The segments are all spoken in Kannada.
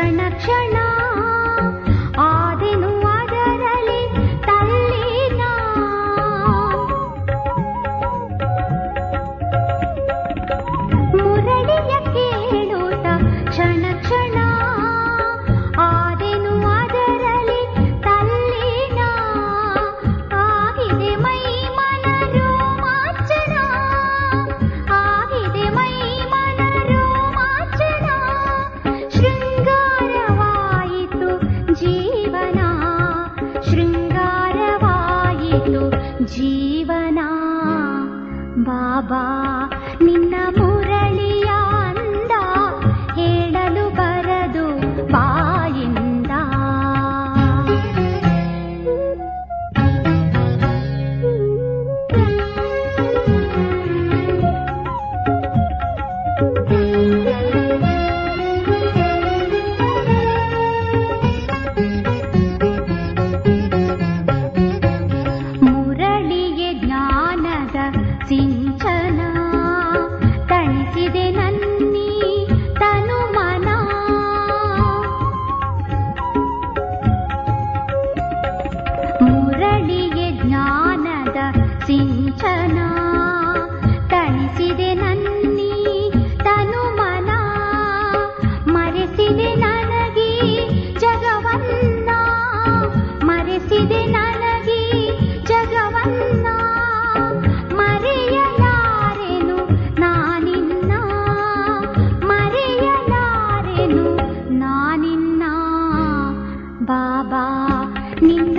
ಕ್ಷಣ ಕ್ಷಣ ಬಾಬಾ ನಿನ್ನ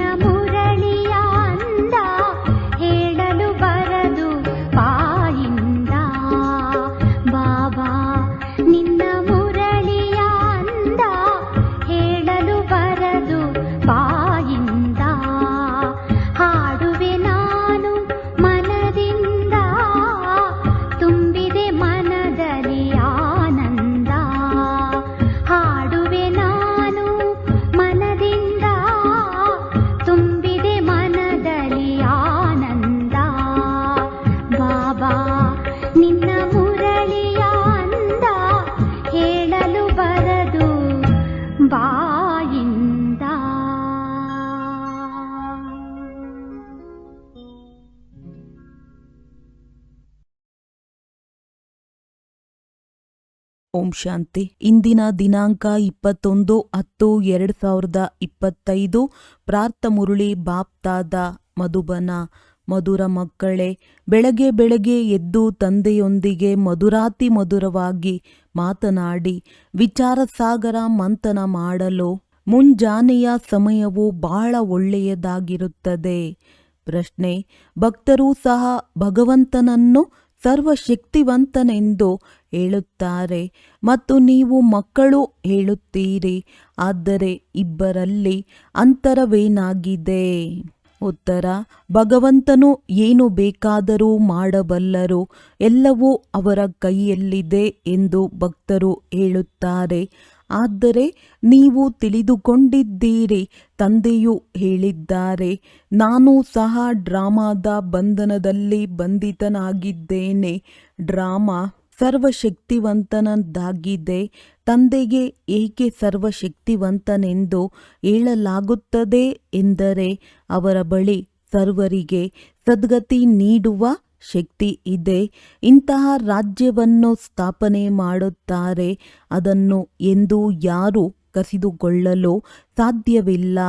ಓಂ ಶಾಂತಿ. ಇಂದಿನ ದಿನಾಂಕ ಇಪ್ಪತ್ತೊಂದು ಹತ್ತು ಎರಡು ಸಾವಿರದ ಇಪ್ಪತ್ತೈದು. ಪ್ರಾರ್ಥ ಮುರುಳಿ ಬಾಪ್ತಾದ ಮಧುಬನ. ಮಧುರ ಮಕ್ಕಳೇ, ಬೆಳಗ್ಗೆ ಬೆಳಗ್ಗೆ ಎದ್ದು ತಂದೆಯೊಂದಿಗೆ ಮಧುರಾತಿ ಮಧುರವಾಗಿ ಮಾತನಾಡಿ ವಿಚಾರ ಸಾಗರ ಮಂಥನ ಮಾಡಲು ಮುಂಜಾನೆಯ ಸಮಯವು ಬಹಳ ಒಳ್ಳೆಯದಾಗಿರುತ್ತದೆ. ಪ್ರಶ್ನೆ, ಭಕ್ತರೂ ಸಹ ಭಗವಂತನನ್ನು ಸರ್ವಶಕ್ತಿವಂತನೆಂದು ಹೇಳುತ್ತಾರೆ ಮತ್ತು ನೀವು ಮಕ್ಕಳು ಹೇಳುತ್ತೀರಿ, ಆದರೆ ಇಬ್ಬರಲ್ಲಿ ಅಂತರವೇನಾಗಿದೆ? ಉತ್ತರ, ಭಗವಂತನು ಏನು ಬೇಕಾದರೂ ಮಾಡಬಲ್ಲರು, ಎಲ್ಲವೂ ಅವರ ಕೈಯಲ್ಲಿದೆ ಎಂದು ಭಕ್ತರು ಹೇಳುತ್ತಾರೆ. ಆದರೆ ನೀವು ತಿಳಿದುಕೊಂಡಿದ್ದೀರಿ, ತಂದೆಯು ಹೇಳಿದ್ದಾರೆ, ನಾನು ಸಹ ಡ್ರಾಮಾದ ಬಂಧನದಲ್ಲಿ ಬಂಧಿತನಾಗಿದ್ದೇನೆ. ಡ್ರಾಮಾ ಸರ್ವಶಕ್ತಿವಂತನದ್ದಾಗಿದೆ. ತಂದೆಗೆ ಏಕೆ ಸರ್ವಶಕ್ತಿವಂತನೆಂದು ಹೇಳಲಾಗುತ್ತದೆ ಎಂದರೆ ಅವರ ಬಳಿ ಸರ್ವರಿಗೆ ಸದ್ಗತಿ ನೀಡುವ ಶಕ್ತಿ ಇದೆ. ಇಂತಹ ರಾಜ್ಯವನ್ನು ಸ್ಥಾಪನೆ ಮಾಡುತ್ತಾರೆ. ಅದನ್ನು ಎಂದು ಯಾರು ಕಸಿದುಕೊಳ್ಳಲು ಸಾಧ್ಯವಿಲ್ಲ.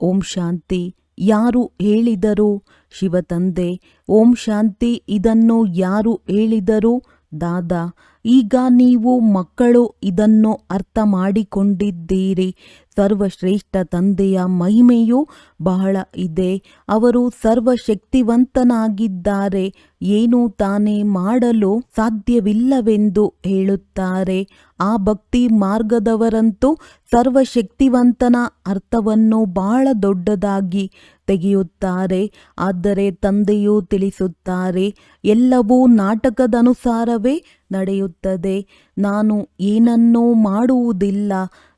ಓಂ ಶಾಂತಿ. ಯಾರು ಹೇಳಿದರು, ಶಿವತಂದೆ, ಓಂ ಶಾಂತಿ ಇದನ್ನು ಯಾರು ಹೇಳಿದರು ದಾದಾ ಈಗ ನೀವು ಮಕ್ಕಳು ಇದನ್ನು ಅರ್ಥ ಮಾಡಿಕೊಂಡಿದ್ದೀರಿ ಸರ್ವಶ್ರೇಷ್ಠ ತಂದೆಯ ಮಹಿಮೆಯು ಬಹಳ ಇದೆ. ಅವರು ಸರ್ವಶಕ್ತಿವಂತನಾಗಿದ್ದಾರೆ. ಏನು ತಾನೇ ಮಾಡಲು ಸಾಧ್ಯವಿಲ್ಲವೆಂದು ಹೇಳುತ್ತಾರೆ. ಆ ಭಕ್ತಿ ಮಾರ್ಗದವರಂತೂ ಸರ್ವಶಕ್ತಿವಂತನ ಅರ್ಥವನ್ನು ಬಹಳ ದೊಡ್ಡದಾಗಿ ತೆಗೆಯುತ್ತಾರೆ. ಆದರೆ ತಂದೆಯು ತಿಳಿಸುತ್ತಾರೆ, ಎಲ್ಲವೂ ನಾಟಕದನುಸಾರವೇ ನಡೆಯುತ್ತದೆ. ನಾನು ಏನನ್ನೂ ಮಾಡುವುದಿಲ್ಲ.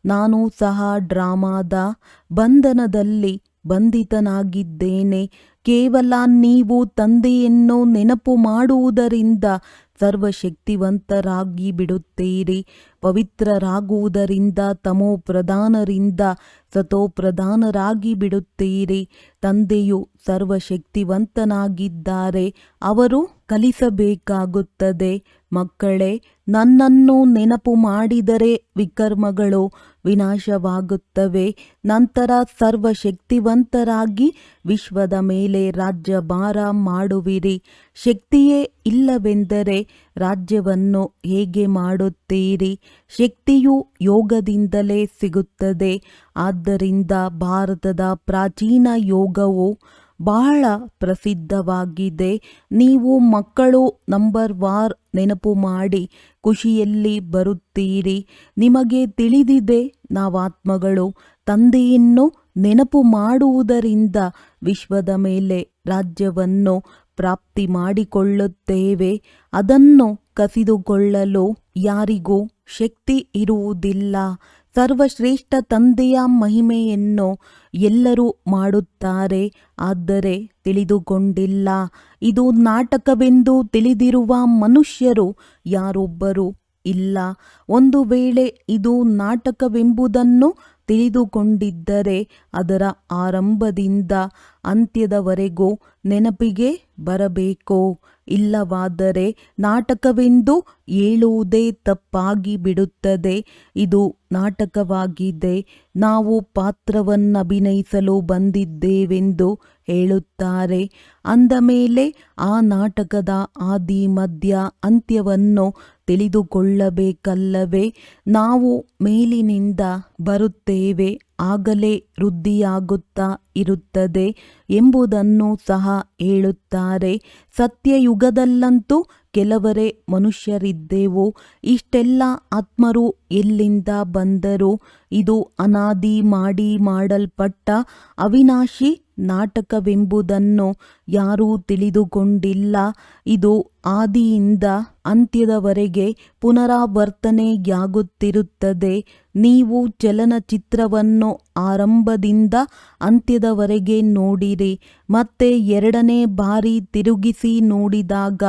ನಾನು ಸಹ ಡ್ರಾಮಾದ ಬಂಧನದಲ್ಲಿ ಬಂಧಿತನಾಗಿದ್ದೇನೆ. ಕೇವಲ ನೀವು ತಂದೆಯನ್ನು ನೆನಪು ಮಾಡುವುದರಿಂದ ಸರ್ವಶಕ್ತಿವಂತರಾಗಿ ಬಿಡುತ್ತೀರಿ. ಪವಿತ್ರರಾಗುವುದರಿಂದ ತಮೋ ಪ್ರಧಾನರಿಂದ ಸತೋ ಪ್ರಧಾನರಾಗಿ ಬಿಡುತ್ತೀರಿ. ತಂದೆಯು ಸರ್ವಶಕ್ತಿವಂತನಾಗಿದ್ದಾರೆ. ಅವರು ಕಲಿಸಬೇಕಾಗುತ್ತದೆ. ಮಕ್ಕಳೇ, ನನ್ನನ್ನು ನೆನಪು ಮಾಡಿದರೆ ವಿಕರ್ಮಗಳು ವಿನಾಶವಾಗುತ್ತವೆ. ನಂತರ ಸರ್ವಶಕ್ತಿವಂತರಾಗಿ ವಿಶ್ವದ ಮೇಲೆ ರಾಜ್ಯಭಾರ ಮಾಡುವಿರಿ. ಶಕ್ತಿಯೇ ಇಲ್ಲವೆಂದರೆ ರಾಜ್ಯವನ್ನು ಹೇಗೆ ಮಾಡುತ್ತೀರಿ? ಶಕ್ತಿಯು ಯೋಗದಿಂದಲೇ ಸಿಗುತ್ತದೆ. ಆದ್ದರಿಂದ ಭಾರತದ ಪ್ರಾಚೀನ ಯೋಗವು ಬಹಳ ಪ್ರಸಿದ್ಧವಾಗಿದೆ. ನೀವು ಮಕ್ಕಳು ನಂಬರ್ ವಾರ್ ನೆನಪು ಮಾಡಿ, ಖುಷಿಯಲ್ಲಿ ಬರುತ್ತೀರಿ. ನಿಮಗೆ ತಿಳಿದಿದೆ, ನಾವಾತ್ಮಗಳು ತಂದೆಯನ್ನು ನೆನಪು ಮಾಡುವುದರಿಂದ ವಿಶ್ವದ ಮೇಲೆ ರಾಜ್ಯವನ್ನು ಪ್ರಾಪ್ತಿ ಮಾಡಿಕೊಳ್ಳುತ್ತೇವೆ. ಅದನ್ನು ಕಸಿದುಕೊಳ್ಳಲು ಯಾರಿಗೂ ಶಕ್ತಿ ಇರುವುದಿಲ್ಲ. ಸರ್ವಶ್ರೇಷ್ಠ ತಂದೆಯ ಮಹಿಮೆಯನ್ನು ಎಲ್ಲರೂ ಮಾಡುತ್ತಾರೆ. ಆದರೆ ತಿಳಿದುಕೊಂಡಿಲ್ಲ. ಇದು ನಾಟಕವೆಂದು ತಿಳಿದಿರುವ ಮನುಷ್ಯರು ಯಾರೊಬ್ಬರು ಇಲ್ಲ. ಒಂದು ವೇಳೆ ಇದು ನಾಟಕವೆಂಬುದನ್ನು ತಿಳಿದುಕೊಂಡಿದ್ದರೆ ಅದರ ಆರಂಭದಿಂದ ಅಂತ್ಯದವರೆಗೂ ನೆನಪಿಗೆ ಬರಬೇಕು. ಇಲ್ಲವಾದರೆ ನಾಟಕವೆಂದು ಹೇಳುವುದೇ ತಪ್ಪಾಗಿ ಬಿಡುತ್ತದೆ ಇದು ನಾಟಕವಾಗಿದೆ. ನಾವು ಪಾತ್ರವನ್ನಭಿನಯಿಸಲು ಬಂದಿದ್ದೇವೆಂದು ಹೇಳುತ್ತಾರೆ. ಅಂದ ಮೇಲೆ ಆ ನಾಟಕದ ಆದಿ ಮಧ್ಯ ಅಂತ್ಯವನ್ನು ತಿಳಿದುಕೊಳ್ಳಬೇಕಲ್ಲವೇ? ನಾವು ಮೇಲಿನಿಂದ ಬರುತ್ತೇವೆ, ಆಗಲೇ ವೃದ್ಧಿಯಾಗುತ್ತಾ ಇರುತ್ತದೆ ಎಂಬುದನ್ನು ಸಹ ಹೇಳುತ್ತಾರೆ. ಸತ್ಯಯುಗದಲ್ಲಂತೂ ಕೆಲವರೇ ಮನುಷ್ಯರಿದ್ದೆವು, ಇಷ್ಟೆಲ್ಲ ಆತ್ಮರು ಎಲ್ಲಿಂದ ಬಂದರು? ಇದು ಅನಾದಿ ಮಾಡಿ ಮಾಡಲ್ಪಟ್ಟ ಅವಿನಾಶಿ ನಾಟಕವೆಂಬುದನ್ನು ಯಾರೂ ತಿಳಿದುಕೊಂಡಿಲ್ಲ. ಇದು ಆದಿಯಿಂದ ಅಂತ್ಯದವರೆಗೆ ಪುನರಾವರ್ತನೆಯಾಗುತ್ತಿರುತ್ತದೆ. ನೀವು ಚಲನಚಿತ್ರವನ್ನು ಆರಂಭದಿಂದ ಅಂತ್ಯದವರೆಗೆ ನೋಡಿರಿ, ಮತ್ತೆ ಎರಡನೇ ಬಾರಿ ತಿರುಗಿಸಿ ನೋಡಿದಾಗ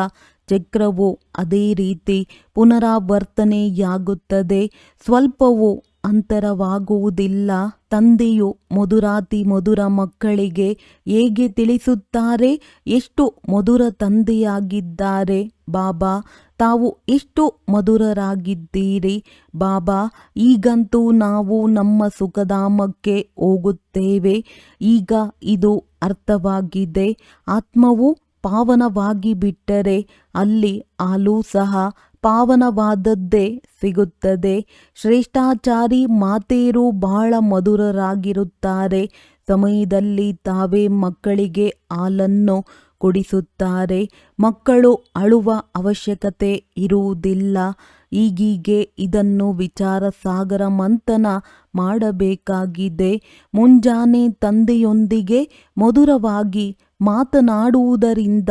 ಚಕ್ರವು ಅದೇ ರೀತಿ ಪುನರಾವರ್ತನೆಯಾಗುತ್ತದೆ. ಸ್ವಲ್ಪವೂ ಅಂತರವಾಗುವುದಿಲ್ಲ. ತಂದೆಯು ಮಧುರಾತಿ ಮಧುರ ಮಕ್ಕಳಿಗೆ ಹೇಗೆ ತಿಳಿಸುತ್ತಾರೆ? ಎಷ್ಟು ಮಧುರ ತಂದೆಯಾಗಿದ್ದಾರೆ? ಬಾಬಾ, ತಾವು ಎಷ್ಟು ಮಧುರರಾಗಿದ್ದೀರಿ? ಬಾಬಾ, ಈಗಂತೂ ನಾವು ನಮ್ಮ ಸುಖಧಾಮಕ್ಕೆ ಹೋಗುತ್ತೇವೆ. ಈಗ ಇದು ಅರ್ಥವಾಗಿದೆ. ಆತ್ಮವು ಪಾವನವಾಗಿ ಬಿಟ್ಟರೆ ಅಲ್ಲಿ ಹಾಲು ಸಹ ಪಾವನವಾದದ್ದೇ ಸಿಗುತ್ತದೆ. ಶ್ರೇಷ್ಠಾಚಾರಿ ಮಾತೇರು ಬಹಳ ಮಧುರರಾಗಿರುತ್ತಾರೆ. ಸಮಯದಲ್ಲಿ ತಾವೇ ಮಕ್ಕಳಿಗೆ ಹಾಲನ್ನು ಕೊಡಿಸುತ್ತಾರೆ. ಮಕ್ಕಳು ಅಳುವ ಅವಶ್ಯಕತೆ ಇರುವುದಿಲ್ಲ. ಈಗೀಗೆ ಇದನ್ನು ವಿಚಾರ ಸಾಗರ ಮಂಥನ ಮಾಡಬೇಕಾಗಿದೆ. ಮುಂಜಾನೆ ತಂದೆಯೊಂದಿಗೆ ಮಧುರವಾಗಿ ಮಾತನಾಡುವುದರಿಂದ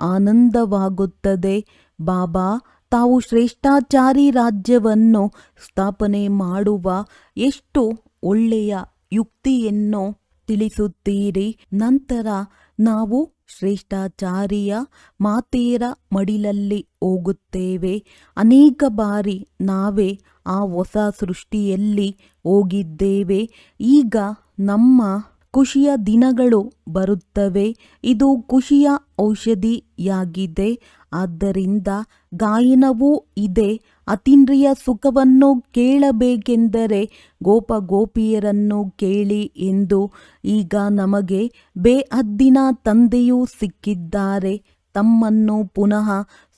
ಆನಂದವಾಗುತ್ತದೆ. ಬಾಬಾ, ತಾವು ಶ್ರೇಷ್ಠಾಚಾರಿ ರಾಜ್ಯವನ್ನು ಸ್ಥಾಪನೆ ಮಾಡುವ ಎಷ್ಟು ಒಳ್ಳೆಯ ಯುಕ್ತಿಯನ್ನು ತಿಳಿಸುತ್ತೀರಿ. ನಂತರ ನಾವು ಶ್ರೇಷ್ಠಾಚಾರಿಯ ಮಾತೇರ ಮಡಿಲಲ್ಲಿ ಹೋಗುತ್ತೇವೆ. ಅನೇಕ ಬಾರಿ ನಾವೇ ಆ ಹೊಸ ಸೃಷ್ಟಿಯಲ್ಲಿ ಹೋಗಿದ್ದೇವೆ. ಈಗ ನಮ್ಮ ಖುಷಿಯ ದಿನಗಳು ಬರುತ್ತವೆ. ಇದು ಖುಷಿಯ ಔಷಧಿಯಾಗಿದೆ. ಆದ್ದರಿಂದ ಗಾಯನವೂ ಇದೆ. ಅತೀಂದ್ರಿಯ ಸುಖವನ್ನು ಕೇಳಬೇಕೆಂದರೆ ಗೋಪ ಗೋಪಿಯರನ್ನು ಕೇಳಿ ಎಂದು ಈಗ ನಮಗೆ ಬೇಅದ್ದಿನ ತಂದೆಯೂ ಸಿಕ್ಕಿದ್ದಾರೆ. ತಮ್ಮನ್ನು ಪುನಃ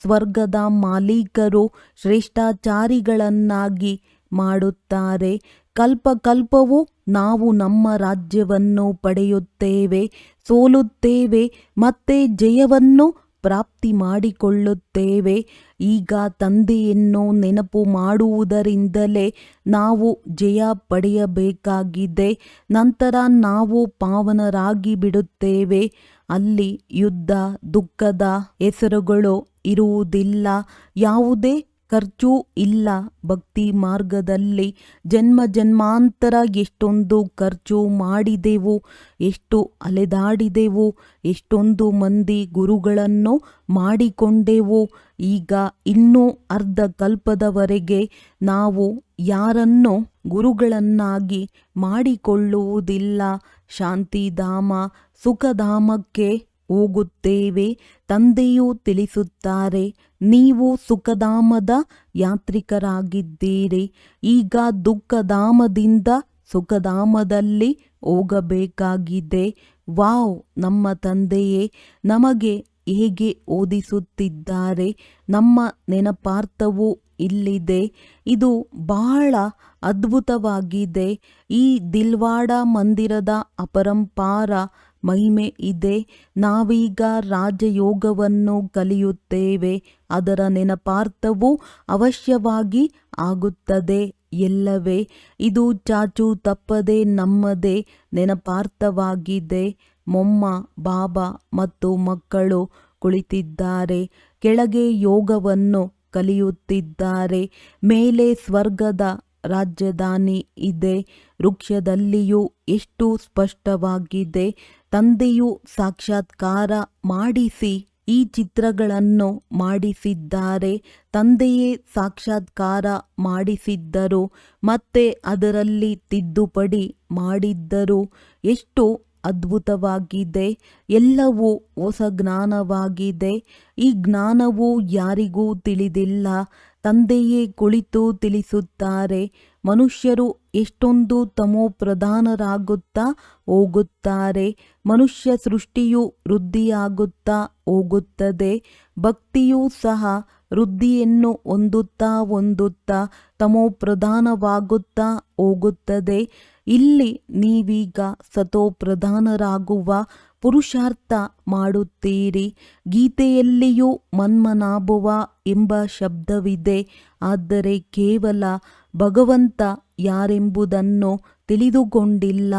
ಸ್ವರ್ಗದ ಮಾಲೀಕರು, ಶ್ರೇಷ್ಠಾಚಾರಿಗಳನ್ನಾಗಿ ಮಾಡುತ್ತಾರೆ. ಕಲ್ಪ ಕಲ್ಪವೂ ನಾವು ನಮ್ಮ ರಾಜ್ಯವನ್ನು ಪಡೆಯುತ್ತೇವೆ, ಸೋಲುತ್ತೇವೆ, ಮತ್ತೆ ಜಯವನ್ನು ಪ್ರಾಪ್ತಿ ಮಾಡಿಕೊಳ್ಳುತ್ತೇವೆ. ಈಗ ತಂದೆಯನ್ನು ನೆನಪು ಮಾಡುವುದರಿಂದಲೇ ನಾವು ಜಯ ಪಡೆಯಬೇಕಾಗಿದೆ. ನಂತರ ನಾವು ಪಾವನರಾಗಿ ಬಿಡುತ್ತೇವೆ. ಅಲ್ಲಿ ಯುದ್ಧ, ದುಃಖದ ಹೆಸರುಗಳು ಇರುವುದಿಲ್ಲ. ಯಾವುದೇ ಖರ್ಚು ಇಲ್ಲ ಭಕ್ತಿ ಮಾರ್ಗದಲ್ಲಿ. ಜನ್ಮ ಜನ್ಮಾಂತರ ಎಷ್ಟೊಂದು ಖರ್ಚು ಮಾಡಿದೆವು, ಎಷ್ಟು ಅಲೆದಾಡಿದೆವು, ಎಷ್ಟೊಂದು ಮಂದಿ ಗುರುಗಳನ್ನು ಮಾಡಿಕೊಂಡೆವು. ಈಗ ಇನ್ನೂ ಅರ್ಧ ಕಲ್ಪದವರೆಗೆ ನಾವು ಯಾರನ್ನು ಗುರುಗಳನ್ನಾಗಿ ಮಾಡಿಕೊಳ್ಳುವುದಿಲ್ಲ. ಶಾಂತಿಧಾಮ ಸುಖಧಾಮಕ್ಕೆ ಹೋಗುತ್ತೇವೆ, ತಂದೆಯೂ ತಿಳಿಸುತ್ತಾರೆ ನೀವು ಸುಖಧಾಮದ ಯಾತ್ರಿಕರಾಗಿದ್ದೀರಿ. ಈಗ ದುಃಖಧಾಮದಿಂದ ಸುಖಧಾಮದಲ್ಲಿ ಹೋಗಬೇಕಾಗಿದೆ. ವಾವ್, ನಮ್ಮ ತಂದೆಯೇ, ನಮಗೆ ಹೇಗೆ ಓದಿಸುತ್ತಿದ್ದಾರೆ? ನಮ್ಮ ನೆನಪಾರ್ಥವು ಇಲ್ಲಿದೆ. ಇದು ಬಹಳ ಅದ್ಭುತವಾಗಿದೆ. ಈ ದಿಲ್ವಾಡ ಮಂದಿರದ ಅಪರಂಪಾರ ಮಹಿಮೆ ಇದೆ. ನಾವೀಗ ರಾಜಯೋಗವನ್ನು ಕಲಿಯುತ್ತೇವೆ. ಅದರ ನೆನಪಾರ್ಥವು ಅವಶ್ಯವಾಗಿ ಆಗುತ್ತದೆ ಎಲ್ಲವೇ. ಇದು ಚಾಚು ತಪ್ಪದೆ ನಮ್ಮದೇ ನೆನಪಾರ್ಥವಾಗಿದೆ. ಮೊಮ್ಮ, ಬಾಬಾ ಮತ್ತು ಮಕ್ಕಳು ಕುಳಿತಿದ್ದಾರೆ. ಕೆಳಗೆ ಯೋಗವನ್ನು ಕಲಿಯುತ್ತಿದ್ದಾರೆ. ಮೇಲೆ ಸ್ವರ್ಗದ ರಾಜಧಾನಿ ಇದೆ. ವೃಕ್ಷದಲ್ಲಿಯೂ ಎಷ್ಟು ಸ್ಪಷ್ಟವಾಗಿದೆ. ತಂದೆಯು ಸಾಕ್ಷಾತ್ಕಾರ ಮಾಡಿಸಿ ಈ ಚಿತ್ರಗಳನ್ನು ಮಾಡಿಸಿದ್ದಾರೆ. ತಂದೆಯೇ ಸಾಕ್ಷಾತ್ಕಾರ ಮಾಡಿಸಿದ್ದರು, ಮತ್ತೆ ಅದರಲ್ಲಿ ತಿದ್ದುಪಡಿ ಮಾಡಿದ್ದರು. ಎಷ್ಟು ಅದ್ಭುತವಾಗಿದೆ. ಎಲ್ಲವೂ ಹೊಸ ಜ್ಞಾನವಾಗಿದೆ. ಈ ಜ್ಞಾನವು ಯಾರಿಗೂ ತಿಳಿದಿಲ್ಲ. ತಂದೆಯೇ ಕುಳಿತು ತಿಳಿಸುತ್ತಾರೆ. ಮನುಷ್ಯರು ಎಷ್ಟೊಂದು ತಮೋ ಪ್ರಧಾನರಾಗುತ್ತಾ ಹೋಗುತ್ತಾರೆ. ಮನುಷ್ಯ ಸೃಷ್ಟಿಯು ವೃದ್ಧಿಯಾಗುತ್ತಾ ಹೋಗುತ್ತದೆ. ಭಕ್ತಿಯೂ ಸಹ ವೃದ್ಧಿಯನ್ನು ಹೊಂದುತ್ತಾ ಹೊಂದುತ್ತಾ ತಮೋ ಪ್ರಧಾನವಾಗುತ್ತಾ ಹೋಗುತ್ತದೆ. ಇಲ್ಲಿ ನೀವೀಗ ಸತೋಪ್ರಧಾನರಾಗುವ ಪುರುಷಾರ್ಥ ಮಾಡುತ್ತೀರಿ. ಗೀತೆಯಲ್ಲಿಯೂ ಮನ್ಮನಾಭುವ ಎಂಬ ಶಬ್ದವಿದೆ. ಆದರೆ ಕೇವಲ ಭಗವಂತ ಯಾರೆಂಬುದನ್ನು ತಿಳಿದುಕೊಂಡಿಲ್ಲ.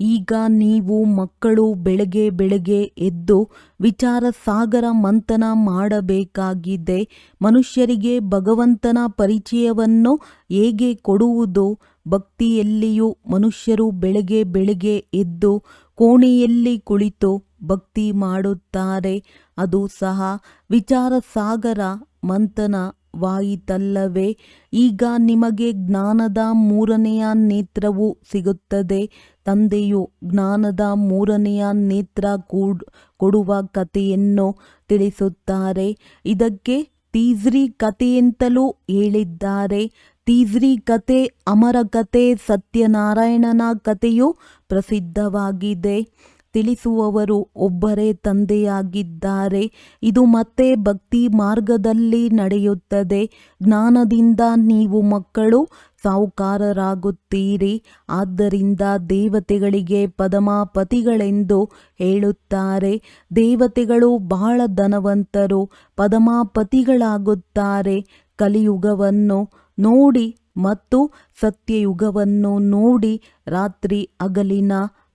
ಈಗ ನೀವು ಮಕ್ಕಳು ಬೆಳಗ್ಗೆ ಬೆಳಗ್ಗೆ ಎದ್ದು ವಿಚಾರ ಸಾಗರ ಮಂಥನ ಮಾಡಬೇಕಾಗಿದೆ. ಮನುಷ್ಯರಿಗೆ ಭಗವಂತನ ಪರಿಚಯವನ್ನು ಹೇಗೆ ಕೊಡುವುದು? ಭಕ್ತಿಯಲ್ಲಿಯೂ ಮನುಷ್ಯರು ಬೆಳಗ್ಗೆ ಬೆಳಗ್ಗೆ ಎದ್ದು ಕೋಣೆಯಲ್ಲಿ ಕುಳಿತು ಭಕ್ತಿ ಮಾಡುತ್ತಾರೆ. ಅದು ಸಹ ವಿಚಾರ ಸಾಗರ ಮಂಥನವಾಯಿತಲ್ಲವೇ ಈಗ ನಿಮಗೆ ಜ್ಞಾನದ ಮೂರನೆಯ ನೇತ್ರವು ಸಿಗುತ್ತದೆ. ತಂದೆಯು ಜ್ಞಾನದ ಮೂರನೆಯ ನೇತ್ರ ಕೂಡ್ ಕೊಡುವ ಕಥೆಯನ್ನು ತಿಳಿಸುತ್ತಾರೆ. ಇದಕ್ಕೆ ತೀಜ್ರಿ ಕಥೆಯಂತಲೂ ಹೇಳಿದ್ದಾರೆ. ತೀಜ್ರಿ ಕತೆ ಅಮರ ಕತೆ ಸತ್ಯನಾರಾಯಣನ ಕಥೆಯು ಪ್ರಸಿದ್ಧವಾಗಿದೆ. ತಿಳಿಸುವವರು ಒಬ್ಬರೇ ತಂದೆಯಾಗಿದ್ದಾರೆ. ಇದು ಮತ್ತೆ ಭಕ್ತಿ ಮಾರ್ಗದಲ್ಲಿ ನಡೆಯುತ್ತದೆ. ಜ್ಞಾನದಿಂದ ನೀವು ಮಕ್ಕಳು ಸಾಹುಕಾರರಾಗುತ್ತೀರಿ. ಆದ್ದರಿಂದ ದೇವತೆಗಳಿಗೆ ಪದಮಾಪತಿಗಳೆಂದು ಹೇಳುತ್ತಾರೆ. ದೇವತೆಗಳು ಬಹಳ ಧನವಂತರು, ಪದಮಾಪತಿಗಳಾಗುತ್ತಾರೆ. ಕಲಿಯುಗವನ್ನು ನೋಡಿ ಮತ್ತು ಸತ್ಯಯುಗವನ್ನು ನೋಡಿ ರಾತ್ರಿ ಅಗಲಿನ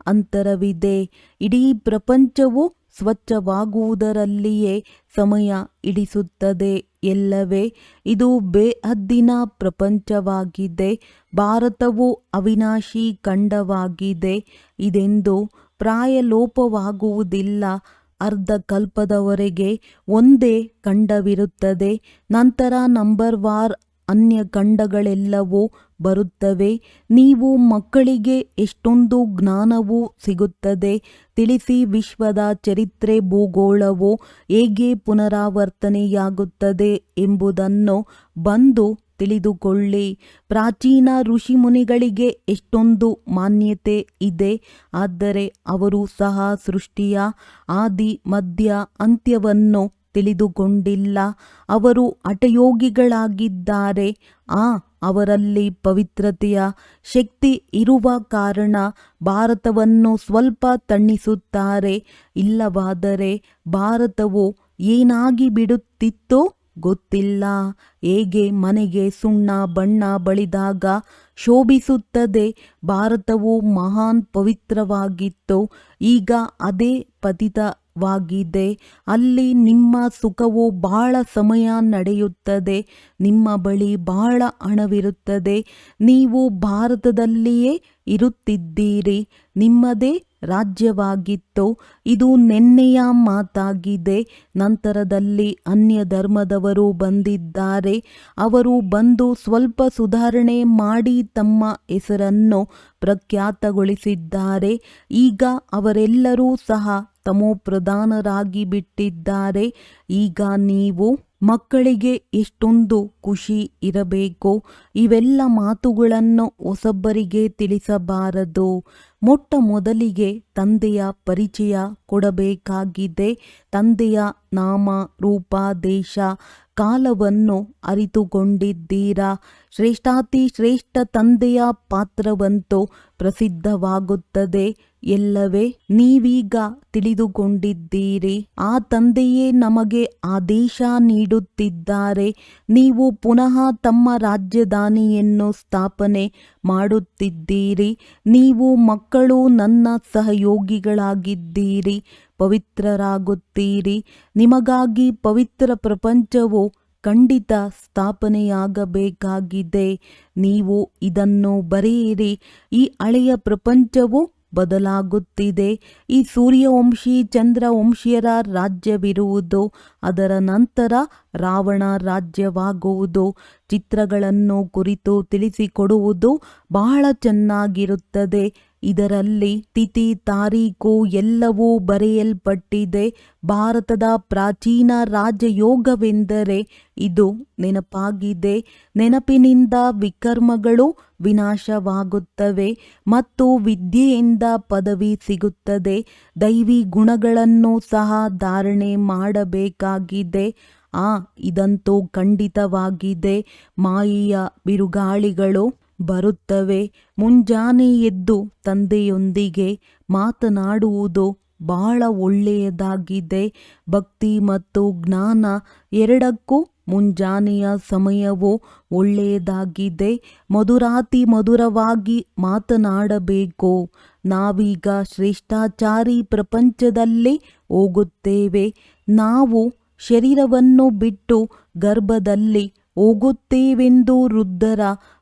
ಅಂತರವಿದೆ. ಇಡೀ ಪ್ರಪಂಚವು ಸ್ವಚ್ಛವಾಗುವುದರಲ್ಲಿಯೇ ಸಮಯ ಇಡಿಸುತ್ತದೆ ಎಲ್ಲವೇ. ಇದು ಬೇಹದ್ದಿನ ಪ್ರಪಂಚವಾಗಿದೆ. ಭಾರತವು ಅವಿನಾಶಿ ಖಂಡವಾಗಿದೆ. ಇದೆಂದು ಪ್ರಾಯಲೋಪವಾಗುವುದಿಲ್ಲ. ಅರ್ಧ ಕಲ್ಪದವರೆಗೆ ಒಂದೇ ಖಂಡವಿರುತ್ತದೆ. ನಂತರ ನಂಬರ್ ವಾರ್ ಅನ್ಯ ಗಂಡಗಳೆಲ್ಲವೂ ಬರುತ್ತವೆ. ನೀವು ಮಕ್ಕಳಿಗೆ ಎಷ್ಟೊಂದು ಜ್ಞಾನವು ಸಿಗುತ್ತದೆ. ತಿಳಿಸಿ ವಿಶ್ವದ ಚರಿತ್ರೆ ಭೂಗೋಳವು ಹೇಗೆ ಪುನರಾವರ್ತನೆಯಾಗುತ್ತದೆ ಎಂಬುದನ್ನು ಬಂದು ತಿಳಿದುಕೊಳ್ಳಿ. ಪ್ರಾಚೀನ ಋಷಿಮುನಿಗಳಿಗೆ ಎಷ್ಟೊಂದು ಮಾನ್ಯತೆ ಇದೆ. ಆದರೆ ಅವರು ಸಹ ಸೃಷ್ಟಿಯ ಆದಿ ಮಧ್ಯ ಅಂತ್ಯವನ್ನು ತಿಳಿದುಕೊಂಡಿಲ್ಲ. ಅವರು ಹಠಯೋಗಿಗಳಾಗಿದ್ದಾರೆ ಆ, ಅವರಲ್ಲಿ ಪವಿತ್ರತೆಯ ಶಕ್ತಿ ಇರುವ ಕಾರಣ ಭಾರತವನ್ನು ಸ್ವಲ್ಪ ತಣ್ಣಿಸುತ್ತಾರೆ. ಇಲ್ಲವಾದರೆ ಭಾರತವು ಏನಾಗಿ ಬಿಡುತ್ತಿತ್ತೋ ಗೊತ್ತಿಲ್ಲ. ಹೇಗೆ ಮನೆಗೆ ಸುಣ್ಣ, ಬಣ್ಣ ಬಳಿದಾಗ ಶೋಭಿಸುತ್ತದೆ. ಭಾರತವು ಮಹಾನ್ ಪವಿತ್ರವಾಗಿತ್ತು. ಈಗ ಅದೇ ಪತಿತವಾಗಿದೆ ಅಲ್ಲಿ ನಿಮ್ಮ ಸುಖವು ಬಹಳ ಸಮಯ ನಡೆಯುತ್ತದೆ. ನಿಮ್ಮ ಬಳಿ ಬಹಳ ಹಣವಿರುತ್ತದೆ. ನೀವು ಭಾರತದಲ್ಲಿಯೇ ಇರುತ್ತಿದ್ದೀರಿ. ನಿಮ್ಮದೇ ರಾಜ್ಯವಾಗಿತ್ತು. ಇದು ನೆನ್ನೆಯ ಮಾತಾಗಿದೆ. ನಂತರದಲ್ಲಿ ಅನ್ಯ ಧರ್ಮದವರು ಬಂದಿದ್ದಾರೆ. ಅವರು ಬಂದು ಸ್ವಲ್ಪ ಸುಧಾರಣೆ ಮಾಡಿ ತಮ್ಮ ಹೆಸರನ್ನು ಪ್ರಖ್ಯಾತಗೊಳಿಸಿದ್ದಾರೆ. ಈಗ ಅವರೆಲ್ಲರೂ ಸಹ ತಮೋಪ್ರಧಾನರಾಗಿ ಬಿಟ್ಟಿದ್ದಾರೆ. ಈಗ ನೀವು ಮಕ್ಕಳಿಗೆ ಎಷ್ಟೊಂದು ಖುಷಿ ಇರಬೇಕು, ಇವೆಲ್ಲ ಮಾತುಗಳನ್ನು ಹೊಸಬ್ಬರಿಗೆ ತಿಳಿಸಬಾರದು. ಮೊಟ್ಟ ಮೊದಲಿಗೆ ತಂದೆಯ ಪರಿಚಯ ಕೊಡಬೇಕಾಗಿದೆ. ತಂದೆಯ ನಾಮ, ರೂಪ, ದೇಶ, ಕಾಲವನ್ನು ಅರಿತುಕೊಂಡಿದ್ದೀರಾ? ಶ್ರೇಷ್ಠಾತಿ ಶ್ರೇಷ್ಠ ತಂದೆಯ ಪಾತ್ರವಂತೂ ಪ್ರಸಿದ್ಧವಾಗುತ್ತದೆ. ಎಲ್ಲವೇ ನೀವೀಗ ತಿಳಿದುಕೊಂಡಿದ್ದೀರಿ. ಆ ತಂದೆಯೇ ನಮಗೆ ಆದೇಶ ನೀಡುತ್ತಿದ್ದಾರೆ. ನೀವು ಪುನಃ ತಮ್ಮ ರಾಜಧಾನಿಯನ್ನು ಸ್ಥಾಪನೆ ಮಾಡುತ್ತಿದ್ದೀರಿ. ನೀವು ಮಕ್ಕಳು, ನನ್ನ ಸಹಯೋಗಿಗಳಾಗಿದ್ದೀರಿ. ಪವಿತ್ರರಾಗುತ್ತೀರಿ. ನಿಮಗಾಗಿ ಪವಿತ್ರ ಪ್ರಪಂಚವು ಖಂಡಿತ ಸ್ಥಾಪನೆಯಾಗಬೇಕಾಗಿದೆ. ನೀವು ಇದನ್ನು ಬರೆಯಿರಿ. ಈ ಹಳೆಯ ಪ್ರಪಂಚವು ಬದಲಾಗುತ್ತಿದೆ. ಈ ಸೂರ್ಯವಂಶಿ ಚಂದ್ರವಂಶಿಯರ ರಾಜ್ಯವಿರುವುದು ಅದರ ನಂತರ ರಾವಣ ರಾಜ್ಯವಾಗುವುದು. ಚಿತ್ರಗಳನ್ನು ಕುರಿತು ತಿಳಿಸಿಕೊಡುವುದು ಬಹಳ ಚೆನ್ನಾಗಿರುತ್ತದೆ. ಇದರಲ್ಲಿ ತಿಥಿ ತಾರೀಕು ಎಲ್ಲವೂ ಬರೆಯಲ್ಪಟ್ಟಿದೆ. ಭಾರತದ ಪ್ರಾಚೀನ ರಾಜಯೋಗವೆಂದರೆ ಇದು ನೆನಪಾಗಿದೆ. ನೆನಪಿನಿಂದ ವಿಕರ್ಮಗಳು ವಿನಾಶವಾಗುತ್ತವೆ ಮತ್ತು ವಿದ್ಯೆಯಿಂದ ಪದವಿ ಸಿಗುತ್ತದೆ. ದೈವಿ ಗುಣಗಳನ್ನು ಸಹ ಧಾರಣೆ ಮಾಡಬೇಕಾಗಿದೆ. ಆ, ಇದಂತೂ ಖಂಡಿತವಾಗಿದೆ. ಮಾಯಿಯ ಬಿರುಗಾಳಿಗಳು ಬರುತ್ತವೆ. ಮುಂಜಾನೆ ಎದ್ದು ತಂದೆಯೊಂದಿಗೆ ಮಾತನಾಡುವುದು ಬಹಳ ಒಳ್ಳೆಯದಾಗಿದೆ. ಭಕ್ತಿ ಮತ್ತು ಜ್ಞಾನ ಎರಡಕ್ಕೂ ಮುಂಜಾನೆಯ ಸಮಯವು ಒಳ್ಳೆಯದಾಗಿದೆ. ಮಧುರಾತಿ ಮಧುರವಾಗಿ ಮಾತನಾಡಬೇಕು. ನಾವೀಗ ಶ್ರೇಷ್ಠಾಚಾರಿ ಪ್ರಪಂಚದಲ್ಲಿ ಹೋಗುತ್ತೇವೆ. ನಾವು ಶರೀರವನ್ನು ಬಿಟ್ಟು ಗರ್ಭದಲ್ಲಿ ಹೋಗುತ್ತೇವೆಂದು ವೃದ್ಧರ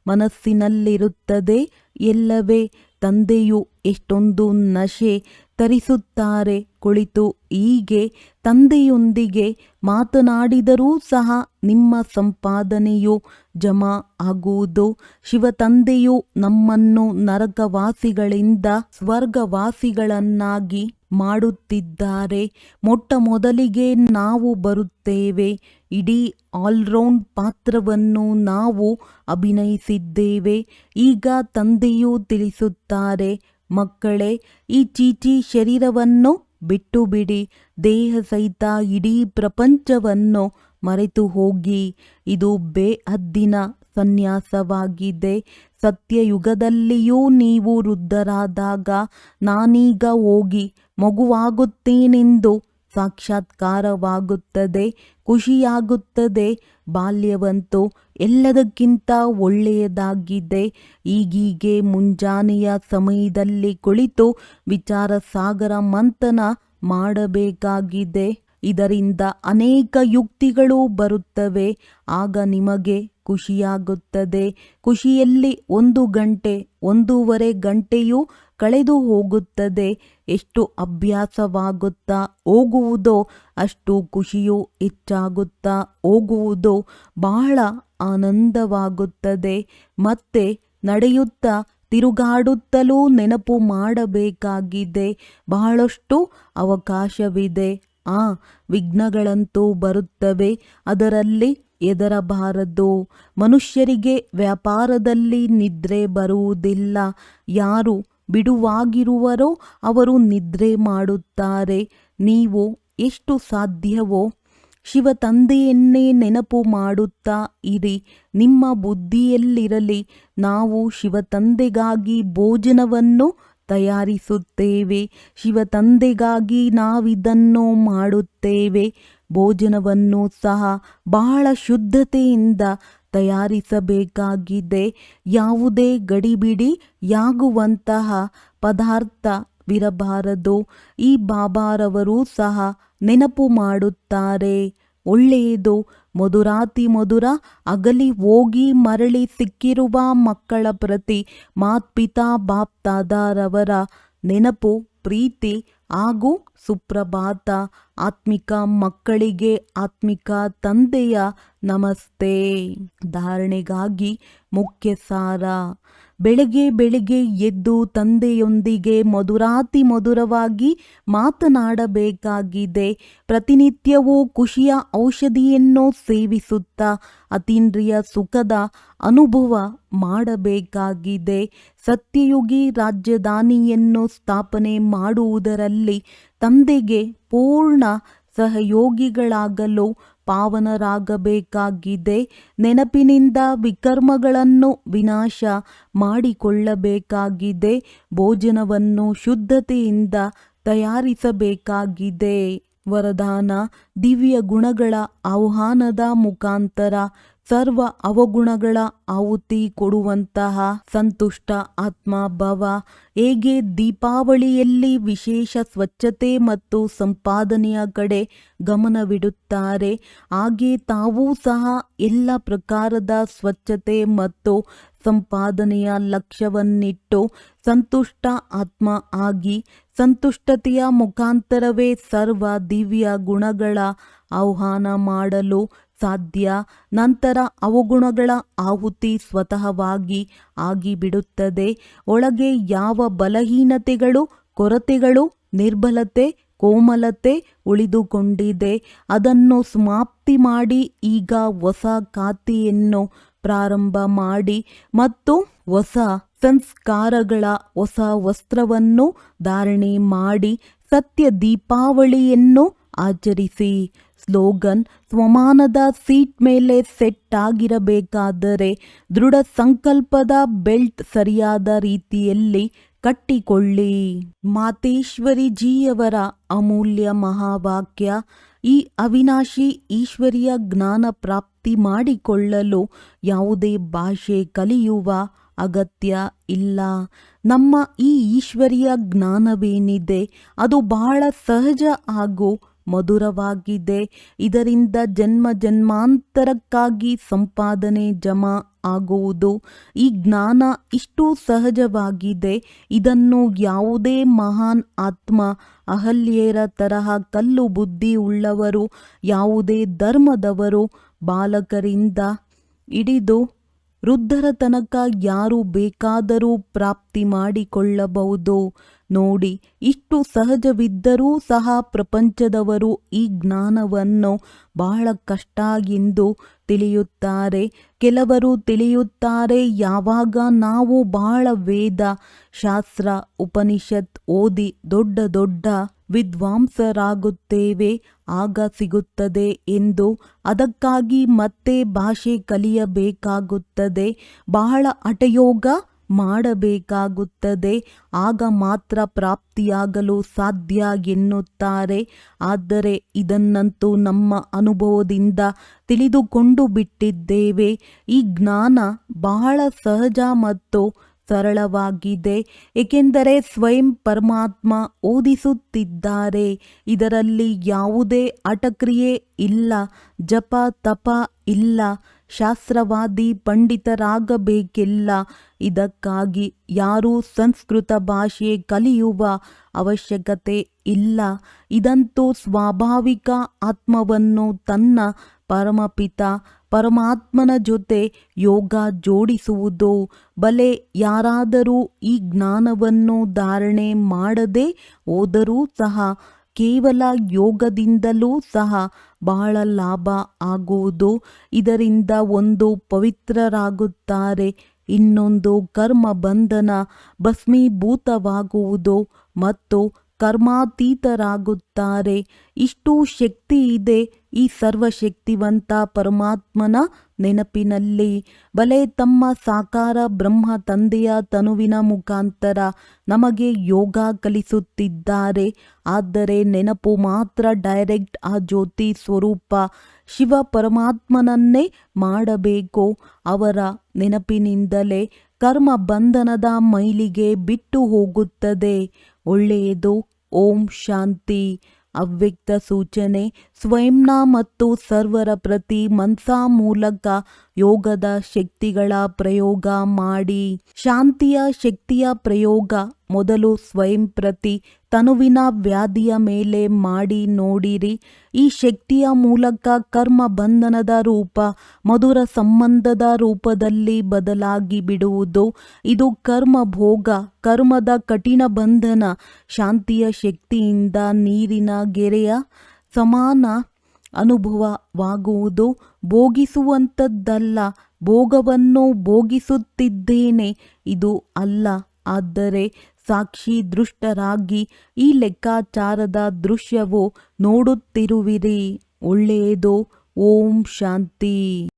ಮನಸ್ಸಿನಲ್ಲಿರುತ್ತದೆ. ಎಲ್ಲವೇ ತಂದೆಯು ಎಷ್ಟೊಂದು ನಶೆ ತರಿಸುತ್ತಾರೆ. ಕುಳಿತು ಹೀಗೆ ತಂದೆಯೊಂದಿಗೆ ಮಾತನಾಡಿದರೂ ಸಹ ನಿಮ್ಮ ಸಂಪಾದನೆಯು ಜಮಾ ಆಗುವುದು. ಶಿವ ತಂದೆಯು ನಮ್ಮನ್ನು ನರಕವಾಸಿಗಳಿಂದ ಸ್ವರ್ಗವಾಸಿಗಳನ್ನಾಗಿ ಮಾಡುತ್ತಿದ್ದಾರೆ. ಮೊಟ್ಟ ಮೊದಲಿಗೆ ನಾವು ಬರುತ್ತೇವೆ. ಇಡೀ ಆಲ್ರೌಂಡ್ ಪಾತ್ರವನ್ನು ನಾವು ಅಭಿನಯಿಸಿದ್ದೇವೆ. ಈಗ ತಂದೆಯು ತಿಳಿಸುತ್ತಾರೆ, ಮಕ್ಕಳೇ, ಈ ಚೀಟಿ ಶರೀರವನ್ನು ಬಿಟ್ಟು ಬಿಡಿ ದೇಹ ಸಹಿತ ಇಡೀ ಪ್ರಪಂಚವನ್ನು ಮರೆತು ಹೋಗಿ. ಇದು ಬೇಹದ್ದಿನ ಸನ್ಯಾಸವಾಗಿದೆ. ಸತ್ಯಯುಗದಲ್ಲಿಯೂ ನೀವು ವೃದ್ಧರಾದಾಗ ನಾನೀಗ ಹೋಗಿ ಮಗುವಾಗುತ್ತೇನೆಂದು ಸಾಕ್ಷಾತ್ಕಾರವಾಗುತ್ತದೆ ಖುಷಿಯಾಗುತ್ತದೆ. ಬಾಲ್ಯವಂತೂ ಎಲ್ಲದಕ್ಕಿಂತ ಒಳ್ಳೆಯದಾಗಿದೆ. ಈಗೀಗೆ ಮುಂಜಾನೆಯ ಸಮಯದಲ್ಲಿ ಕುಳಿತು ವಿಚಾರ ಸಾಗರ ಮಂಥನ ಮಾಡಬೇಕಾಗಿದೆ. ಇದರಿಂದ ಅನೇಕ ಯುಕ್ತಿಗಳು ಬರುತ್ತವೆ. ಆಗ ನಿಮಗೆ ಖುಷಿಯಾಗುತ್ತದೆ. ಖುಷಿಯಲ್ಲಿ ಒಂದು ಗಂಟೆ, ಒಂದೂವರೆ ಗಂಟೆಯೂ ಕಳೆದು ಹೋಗುತ್ತದೆ. ಎಷ್ಟು ಅಭ್ಯಾಸವಾಗುತ್ತಾ ಹೋಗುವುದೋ ಅಷ್ಟು ಖುಷಿಯು ಹೆಚ್ಚಾಗುತ್ತಾ ಹೋಗುವುದು ಬಹಳ ಆನಂದವಾಗುತ್ತದೆ. ಮತ್ತೆ ನಡೆಯುತ್ತಾ ತಿರುಗಾಡುತ್ತಲೂ ನೆನಪು ಮಾಡಬೇಕಾಗಿದೆ. ಬಹಳಷ್ಟು ಅವಕಾಶವಿದೆ. ಆ ವಿಘ್ನಗಳಂತೂ ಬರುತ್ತವೆ ಅದರಲ್ಲಿ ಎದರಬಾರದು. ಮನುಷ್ಯರಿಗೆ ವ್ಯಾಪಾರದಲ್ಲಿ ನಿದ್ರೆ ಬರುವುದಿಲ್ಲ. ಯಾರು ಬಿಡುವಾಗಿರುವರೋ ಅವರು ನಿದ್ರೆ ಮಾಡುತ್ತಾರೆ. ನೀವು ಎಷ್ಟು ಸಾಧ್ಯವೋ? ಶಿವ ತಂದೆಯನ್ನೇ ನೆನಪು ಮಾಡುತ್ತಾ ಇರಿ. ನಿಮ್ಮ ಬುದ್ಧಿಯಲ್ಲಿರಲಿ. ನಾವು ಶಿವ ತಂದೆಗಾಗಿ ಭೋಜನವನ್ನು ತಯಾರಿಸುತ್ತೇವೆ. ಶಿವ ತಂದೆಗಾಗಿ ನಾವಿದನ್ನು ಮಾಡುತ್ತೇವೆ. ಭೋಜನವನ್ನು ಸಹ ಬಹಳ ಶುದ್ಧತೆಯಿಂದ ತಯಾರಿಸಬೇಕಾಗಿದೆ. ಯಾವುದೇ ಗಡಿಬಿಡಿಯಾಗುವಂತಹ ಪದಾರ್ಥವಿರಬಾರದು ಈ ಬಾಬಾರವರು ಸಹ ನೆನಪು ಮಾಡುತ್ತಾರೆ. ಒಳ್ಳೆಯದು. ಮಧುರಾತಿ ಮಧುರ, ಅಗಲಿ ಹೋಗಿ ಮರಳಿ ಸಿಕ್ಕಿರುವ ಮಕ್ಕಳ ಪ್ರತಿ, ಮಾತ್ಪಿತಾ ಬಾಪ್ತಾದಾರವರ ನೆನಪು, ಪ್ರೀತಿ ಹಾಗೂ ಸುಪ್ರಭಾತ, ಆತ್ಮಿಕ ಮಕ್ಕಳಿಗೆ ಆತ್ಮಿಕ ತಂದೆಯ ನಮಸ್ತೆ. ಧಾರಣೆಗಾಗಿ ಮುಖ್ಯ ಸಾರ ಬೆಳಗ್ಗೆ ಬೆಳಗ್ಗೆ ಎದ್ದು ತಂದೆಯೊಂದಿಗೆ ಮಧುರಾತಿ ಮಧುರವಾಗಿ ಮಾತನಾಡಬೇಕಾಗಿದೆ. ಪ್ರತಿನಿತ್ಯವೂ ಖುಷಿಯ ಔಷಧಿಯನ್ನು ಸೇವಿಸುತ್ತಾ ಅತೀಂದ್ರಿಯ ಸುಖದ ಅನುಭವ ಮಾಡಬೇಕಾಗಿದೆ. ಸತ್ಯಯುಗಿ ರಾಜಧಾನಿಯನ್ನು ಸ್ಥಾಪನೆ ಮಾಡುವುದರಲ್ಲಿ ತಂದೆಗೆ ಪೂರ್ಣ ಸಹಯೋಗಿಗಳಾಗಲು ಪಾವನರಾಗಬೇಕಾಗಿದೆ. ನೆನಪಿನಿಂದ ವಿಕರ್ಮಗಳನ್ನು ವಿನಾಶ ಮಾಡಿಕೊಳ್ಳಬೇಕಾಗಿದೆ. ಭೋಜನವನ್ನು ಶುದ್ಧತೆಯಿಂದ ತಯಾರಿಸಬೇಕಾಗಿದೆ. ವರದಾನ ದಿವ್ಯ ಗುಣಗಳ ಆಹ್ವಾನದ ಮುಖಾಂತರ ಸರ್ವ ಅವಗುಣಗಳ ಆಹುತಿ ಕೊಡುವಂತಹ ಸಂತುಷ್ಟ ಆತ್ಮ ಭವ, ಹೇಗೆ ದೀಪಾವಳಿಯಲ್ಲಿ ವಿಶೇಷ ಸ್ವಚ್ಛತೆ ಮತ್ತು ಸಂಪಾದನೆಯ ಕಡೆ ಗಮನವಿಡುತ್ತಾರೆ, ಹಾಗೆ ತಾವೂ ಸಹ ಎಲ್ಲ ಪ್ರಕಾರದ ಸ್ವಚ್ಛತೆ ಮತ್ತು ಸಂಪಾದನೆಯ ಲಕ್ಷ್ಯವನ್ನಿಟ್ಟು ಸಂತುಷ್ಟ ಆತ್ಮ ಆಗಿ, ಸಂತುಷ್ಟತೆಯ ಮುಖಾಂತರವೇ ಸರ್ವ ದಿವ್ಯ ಗುಣಗಳ ಆಹ್ವಾನ ಮಾಡಲು ಸಾಧ್ಯ. ನಂತರ ಅವಗುಣಗಳ ಆಹುತಿ ಸ್ವತಃವಾಗಿ ಆಗಿಬಿಡುತ್ತದೆ. ಒಳಗೆ ಯಾವ ಬಲಹೀನತೆಗಳು, ಕೊರತೆಗಳು, ನಿರ್ಬಲತೆ, ಕೋಮಲತೆ ಉಳಿದುಕೊಂಡಿದೆ. ಅದನ್ನು ಸಮಾಪ್ತಿ ಮಾಡಿ ಈಗ ಹೊಸ ಖಾತೆಯನ್ನು ಪ್ರಾರಂಭ ಮಾಡಿ ಮತ್ತು ಹೊಸ ಸಂಸ್ಕಾರಗಳ ಹೊಸ ವಸ್ತ್ರವನ್ನು ಧಾರಣೆ ಮಾಡಿ ಸತ್ಯ ದೀಪಾವಳಿಯನ್ನು ಆಚರಿಸಿ. ಸ್ಲೋಗನ್ ಸ್ವಮಾನದ ಸೀಟ್ ಮೇಲೆ ಸೆಟ್ ಆಗಿರಬೇಕಾದರೆ ದೃಢ ಸಂಕಲ್ಪದ ಬೆಲ್ಟ್ ಸರಿಯಾದ ರೀತಿಯಲ್ಲಿ ಕಟ್ಟಿಕೊಳ್ಳಿ. ಮಾತೇಶ್ವರಿಜಿಯವರ ಅಮೂಲ್ಯ ಮಹಾವಾಕ್ಯ, ಈ ಅವಿನಾಶಿ ಈಶ್ವರಿಯ ಜ್ಞಾನ ಪ್ರಾಪ್ತಿ ಮಾಡಿಕೊಳ್ಳಲು ಯಾವುದೇ ಭಾಷೆ ಕಲಿಯುವ ಅಗತ್ಯ ಇಲ್ಲ. ನಮ್ಮ ಈ ಈಶ್ವರಿಯ ಜ್ಞಾನವೇನಿದೆ, ಅದು ಬಹಳ ಸಹಜ ಹಾಗೂ ಮಧುರವಾಗಿದೆ. ಇದರಿಂದ ಜನ್ಮ ಜನ್ಮಾಂತರಕ್ಕಾಗಿ ಸಂಪಾದನೆ ಜಮಾ ಆಗುವುದು. ಈ ಜ್ಞಾನ ಇಷ್ಟು ಸಹಜವಾಗಿದೆ. ಇದನ್ನು ಯಾವುದೇ ಮಹಾನ್ ಆತ್ಮ, ಅಹಲ್ಯರ ತರಹ ಕಲ್ಲು ಬುದ್ಧಿ ಉಳ್ಳವರು, ಯಾವುದೇ ಧರ್ಮದವರು, ಬಾಲಕರಿಂದ ಹಿಡಿದು ವೃದ್ಧರ ತನಕ ಯಾರು ಬೇಕಾದರೂ ಪ್ರಾಪ್ತಿ ಮಾಡಿಕೊಳ್ಳಬಹುದು. ನೋಡಿ, ಇಷ್ಟು ಸಹಜವಿದ್ದರೂ ಸಹ ಪ್ರಪಂಚದವರು ಈ ಜ್ಞಾನವನ್ನು ಬಹಳ ಕಷ್ಟ ಎಂದು ತಿಳಿಯುತ್ತಾರೆ. ಕೆಲವರು ತಿಳಿಯುತ್ತಾರೆ, ಯಾವಾಗ ನಾವು ಬಹಳ ವೇದ, ಶಾಸ್ತ್ರ, ಉಪನಿಷತ್ ಓದಿ ದೊಡ್ಡ ದೊಡ್ಡ ವಿದ್ವಾಂಸರಾಗುತ್ತೇವೆ, ಆಗ ಸಿಗುತ್ತದೆ ಎಂದು. ಅದಕ್ಕಾಗಿ ಮತ್ತೆ ಭಾಷೆ ಕಲಿಯಬೇಕಾಗುತ್ತದೆ. ಬಹಳ ಹಠಯೋಗ ಮಾಡಬೇಕಾಗುತ್ತದೆ. ಆಗ ಮಾತ್ರ ಪ್ರಾಪ್ತಿಯಾಗಲು ಸಾಧ್ಯ ಎನ್ನುತ್ತಾರೆ. ಆದರೆ ಇದನ್ನಂತೂ ನಮ್ಮ ಅನುಭವದಿಂದ ತಿಳಿದುಕೊಂಡು ಬಿಟ್ಟಿದ್ದೇವೆ. ಈ ಜ್ಞಾನ ಬಹಳ ಸಹಜ ಮತ್ತು ಸರಳವಾಗಿದೆ. ಏಕೆಂದರೆ ಸ್ವಯಂ ಪರಮಾತ್ಮ ಓದಿಸುತ್ತಿದ್ದಾರೆ. ಇದರಲ್ಲಿ ಯಾವುದೇ ಅಟಕ್ರಿಯೆ ಇಲ್ಲ, ಜಪ ತಪ ಇಲ್ಲ. ಶಾಸ್ತ್ರವಾದಿ ಪಂಡಿತರಾಗಬೇಕಿಲ್ಲ. ಇದಕ್ಕಾಗಿ ಯಾರೂ ಸಂಸ್ಕೃತ ಭಾಷೆ ಕಲಿಯುವ ಅವಶ್ಯಕತೆ ಇಲ್ಲ. ಇದಂತೂ ಸ್ವಾಭಾವಿಕ ಆತ್ಮವನ್ನು ತನ್ನ ಪರಮಪಿತ, ಪರಮಾತ್ಮನ ಜೊತೆ ಯೋಗ ಜೋಡಿಸುವುದು. ಬಲೆ ಯಾರಾದರೂ ಈ ಜ್ಞಾನವನ್ನು ಧಾರಣೆ ಮಾಡದೆ ಹೋದರೂ ಸಹ ಕೇವಲ ಯೋಗದಿಂದಲೂ ಸಹ ಬಹಳ ಲಾಭ ಆಗುವುದು. ಇದರಿಂದ ಒಂದು ಪವಿತ್ರರಾಗುತ್ತಾರೆ, ಇನ್ನೊಂದು ಕರ್ಮ ಬಂಧನ ಭಸ್ಮೀಭೂತವಾಗುವುದು ಮತ್ತು ಕರ್ಮಾತೀತರಾಗುತ್ತಾರೆ. ಇಷ್ಟು ಶಕ್ತಿ ಇದೆ ಈ ಸರ್ವಶಕ್ತಿವಂತ ಪರಮಾತ್ಮನ ನೆನಪಿನಲ್ಲಿ. ಬಲೆ ತಮ್ಮ ಸಾಕಾರ ಬ್ರಹ್ಮ ತಂದೆಯ ತನುವಿನ ಮುಖಾಂತರ ನಮಗೆ ಯೋಗ ಕಲಿಸುತ್ತಿದ್ದಾರೆ. ಆದರೆ ನೆನಪು ಮಾತ್ರ ಡೈರೆಕ್ಟ್ ಆ ಜ್ಯೋತಿ ಸ್ವರೂಪ. ಶಿವ ಪರಮಾತ್ಮನನ್ನೇ ಮಾಡಬೇಕು. ಅವರ ನೆನಪಿನಿಂದಲೇ ಕರ್ಮ ಬಂಧನದ ಮೈಲಿಗೆ ಬಿಟ್ಟು ಹೋಗುತ್ತದೆ. ಒಳ್ಳೆಯದು. ಓಂ ಶಾಂತಿ. ಅವ್ಯಕ್ತ ಸೂಚನೆ, ಸ್ವಯಂನ ಮತ್ತು ಸರ್ವರ ಪ್ರತಿ ಮನ್ಸಾ ಮೂಲಕ ಯೋಗದ ಶಕ್ತಿಗಳ ಪ್ರಯೋಗ ಮಾಡಿ. ಶಾಂತಿಯ ಶಕ್ತಿಯ ಪ್ರಯೋಗ ಮೊದಲು ಸ್ವಯಂ ಪ್ರತಿ ತನುವಿನ ವ್ಯಾಧಿಯ ಮೇಲೆ ಮಾಡಿ ನೋಡಿರಿ. ಈ ಶಕ್ತಿಯ ಮೂಲಕ ಕರ್ಮ ಬಂಧನದ ರೂಪ, ಮಧುರ ಸಂಬಂಧದ ರೂಪದಲ್ಲಿ ಬದಲಾಗಿ ಬಿಡುವುದು. ಇದು ಕರ್ಮ ಭೋಗ, ಕರ್ಮದ ಕಠಿಣ ಬಂಧನ. ಶಾಂತಿಯ ಶಕ್ತಿಯಿಂದ ನೀರಿನ ಗೆರೆಯ ಸಮಾನ ಅನುಭವವಾಗುವುದು. ಭೋಗಿಸುವಂಥದ್ದಲ್ಲ, ಭೋಗವನ್ನು ಭೋಗಿಸುತ್ತಿದ್ದೇನೆ. ಇದು ಅಲ್ಲ, ಆದರೆ ಸಾಕ್ಷಿ ದೃಷ್ಟರಾಗಿ ಈ ಲೆಕ್ಕಾಚಾರದ ದೃಶ್ಯವು ನೋಡುತ್ತಿರುವಿರಿ. ಒಳ್ಳೆಯದು. ಓಂ ಶಾಂತಿ.